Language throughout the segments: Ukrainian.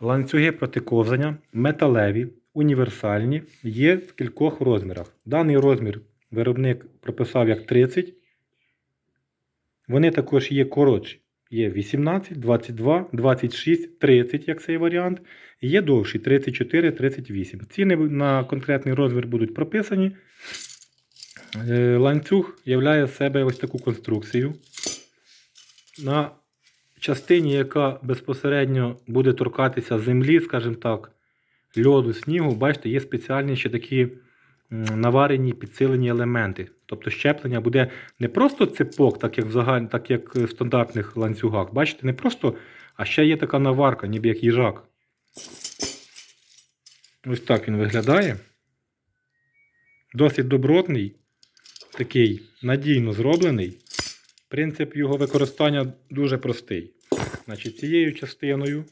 Ланцюги протиковзання металеві, універсальні, є в кількох розмірах. Даний розмір виробник прописав як 30. Вони також є коротші. Є 18, 22, 26, 30, як цей варіант. Є довші 34, 38. Ціни на конкретний розмір будуть прописані. Е, Ланцюг являє себе ось таку конструкцію. На частині, яка безпосередньо буде торкатися землі, скажімо так, льоду, снігу, бачите, є спеціальні ще такі наварені підсилені елементи. Тобто щеплення буде не просто цепок, так як в загаль... так як в стандартних ланцюгах. Бачите, не просто, а ще є така наварка, ніби як їжак. Ось так він виглядає. Досить добротний, такий надійно зроблений. Принцип його використання дуже простий. Значить, цією частиною,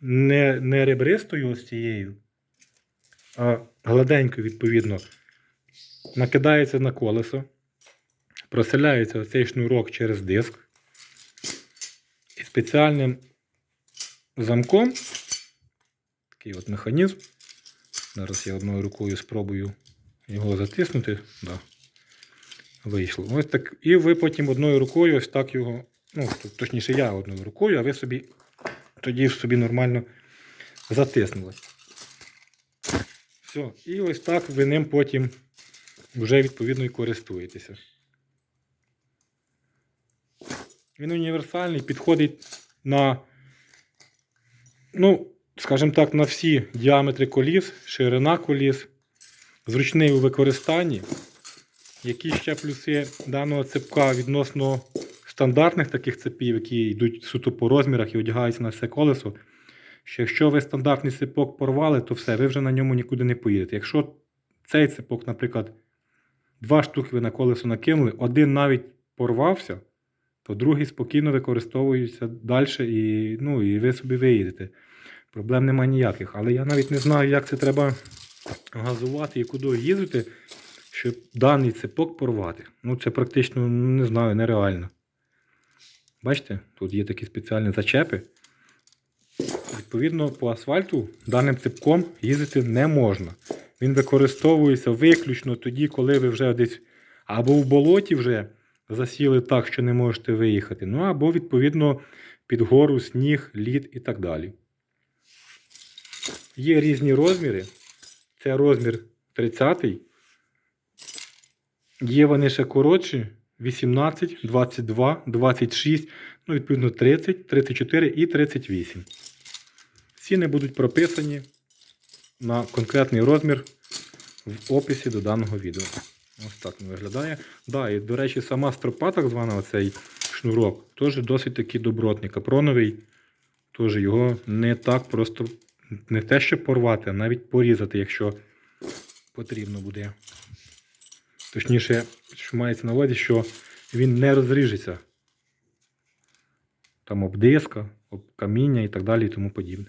не, не ребристою ось цією, а гладенькою, відповідно, накидається на колесо, проселяється цей шнурок через диск. І спеціальним замком, такий от механізм. Зараз я одною рукою спробую його затиснути. Да. Вийшло. Ось так. І ви потім одною рукою ось так його. Ну, точніше, я одною рукою, а ви собі тоді собі нормально затиснули. Все. І ось так ви ним потім вже відповідно і користуєтеся. Він універсальний, підходить на, ну, скажімо так, на всі діаметри коліс, ширина коліс, зручний у використанні. Які ще плюси даного цепка відносно стандартних таких цепів, які йдуть суто по розмірах і одягаються на все колесо. Що якщо ви стандартний цепок порвали, то все, ви вже на ньому нікуди не поїдете. Якщо цей цепок, наприклад, два штуки ви на колесо накинули, один навіть порвався, то другий спокійно використовується далі і, ну, і ви собі виїдете. Проблем немає ніяких. Але я навіть не знаю, як це треба газувати і куди їздити, щоб даний цепок порвати. Ну, це практично, не знаю, нереально. Бачите, тут є такі спеціальні зачепи. Відповідно, по асфальту даним цепком їздити не можна. Він використовується виключно тоді, коли ви вже десь або в болоті вже засіли так, що не можете виїхати, ну або, відповідно, під гору, сніг, лід і так далі. Є різні розміри. Це розмір 30. Є вони ще коротші. 18, 22, 26, ну, відповідно 30, 34 і 38. Ціни будуть прописані на конкретний розмір в описі до даного відео. Ось так він виглядає. Да, і, до речі, сама стропа, так звана оцей шнурок, теж досить такий добротний. Капроновий, теж його не так просто, не те, що порвати, а навіть порізати, якщо потрібно буде. Точніше, що мається на увазі, що він не розріжеться. Там об диска, об каміння і так далі і тому подібне.